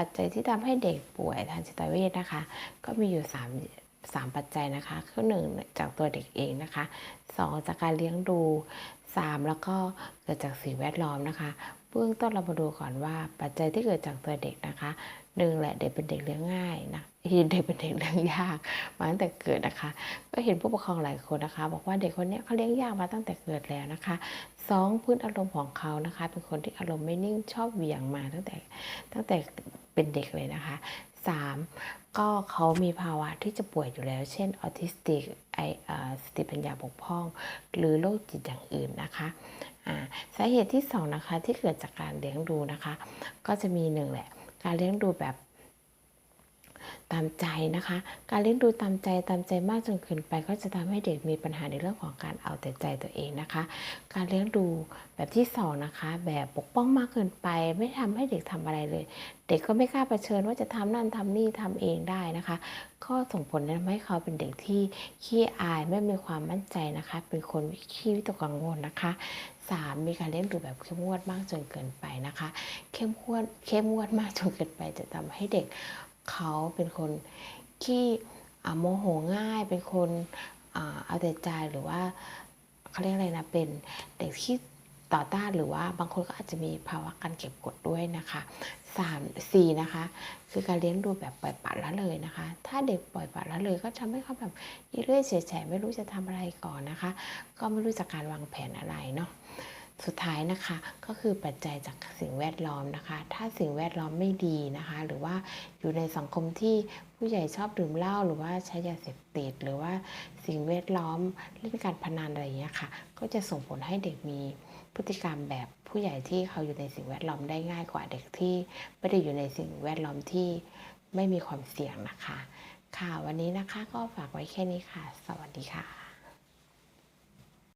ปัจจัยที่ทำให้เด็กป่วยทางจิตเวชนะคะ ก็มีอยู่ 3 3 ปัจจัยนะคะคือหนึ่งจากตัวเด็กเองนะคะสองจากการเลี้ยงดูสามแล้วก็เกิดจากสิ่งแวดล้อมนะคะเบื้องต้นเรามาดูก่อนว่าปัจจัยที่เกิดจากตัวเด็กนะคะหนึ่งแหละเด็กเป็นเด็กเลี้ยงง่ายนะเห็นเด็กเป็นเด็กเลี้ยงยากมาตั้งแต่เกิดนะคะ ก็เห็นผู้ปกครองหลายคนนะคะ บอกว่าเด็กคนนี้เขาเลี้ยงยากมาตั้งแต่เกิดแล้วนะคะสองพื้นอารมณ์ของเขานะคะ เป็นคนที่อารมณ์ไม่นิ่งชอบเหวี่ยงมาตั้งแต่ตั้งแต่ เป็นเด็กเลยนะคะสามก็เขามีภาวะที่จะป่วยอยู่แล้ว เช่นออทิสติกไอสติปัญญาบกพร่อง หรือโรคจิตอย่างอื่นนะคะอ่าสาเหตุที่สองนะคะที่เกิดจากการเลี้ยงดูนะคะ ก็จะมีหนึ่งแหละ การเลี้ยงดูแบบ ตามใจนะคะ การเลี้ยงดูตามใจตามใจมากจนเกินไป ก็จะทำให้เด็กมีปัญหาในเรื่องของการเอาแต่ใจตัวเองนะคะ การเลี้ยงดูแบบที่สองนะคะ แบบปกป้องมากเกินไป ไม่ทำให้เด็กทำอะไรเลย เด็กก็ไม่กล้าเผชิญว่าจะทำนั่นทำนี่ทำเองได้นะคะ ก็ส่งผลทำให้เขาเป็นเด็กที่ขี้อายไม่มีความมั่นใจนะคะ เป็นคนขี้วิตกกังวลนะคะสามมีการเลี้ยงดูแบบเข้มงวดมากจนเกินไปนะคะ เข้มงวดเข้มงวดมากจนเกินไปจะทำให้เด็ก เขาเป็นคนที่โมโหง่าย เป็นคนเอาแต่ใจหรือว่าเขาเรียกอะไรนะเป็นเด็กที่ต่อต้านหรือว่าบางคนก็อาจจะมีภาวะการเก็บกดด้วยนะคะสามสี่นะคะ คือการเลี้ยงดูแบบปล่อยปละละเลยนะคะ ถ้าเด็กปล่อยปละละเลย ก็ทำให้เขาแบบเรื่อยเฉยๆไม่รู้จะทำอะไรก่อนนะคะ ก็ไม่รู้จักการวางแผนอะไรเนาะ สุดท้ายนะคะก็คือปัจจัยจากสิ่งแวดล้อมนะคะ ถ้าสิ่งแวดล้อมไม่ดีนะคะ หรือว่าอยู่ในสังคมที่ผู้ใหญ่ชอบดื่มเหล้าหรือว่าใช้ยาเสพติดหรือว่าสิ่งแวดล้อมเล่นการพนันอะไรอย่างเงี้ยค่ะ ก็จะส่งผลให้เด็กมีพฤติกรรมแบบผู้ใหญ่ที่เขาอยู่ในสิ่งแวดล้อมได้ง่ายกว่าเด็กที่ไม่ได้อยู่ในสิ่งแวดล้อมที่ไม่มีความเสี่ยงนะคะ ค่ะวันนี้นะคะก็ฝากไว้แค่นี้ค่ะ สวัสดีค่ะ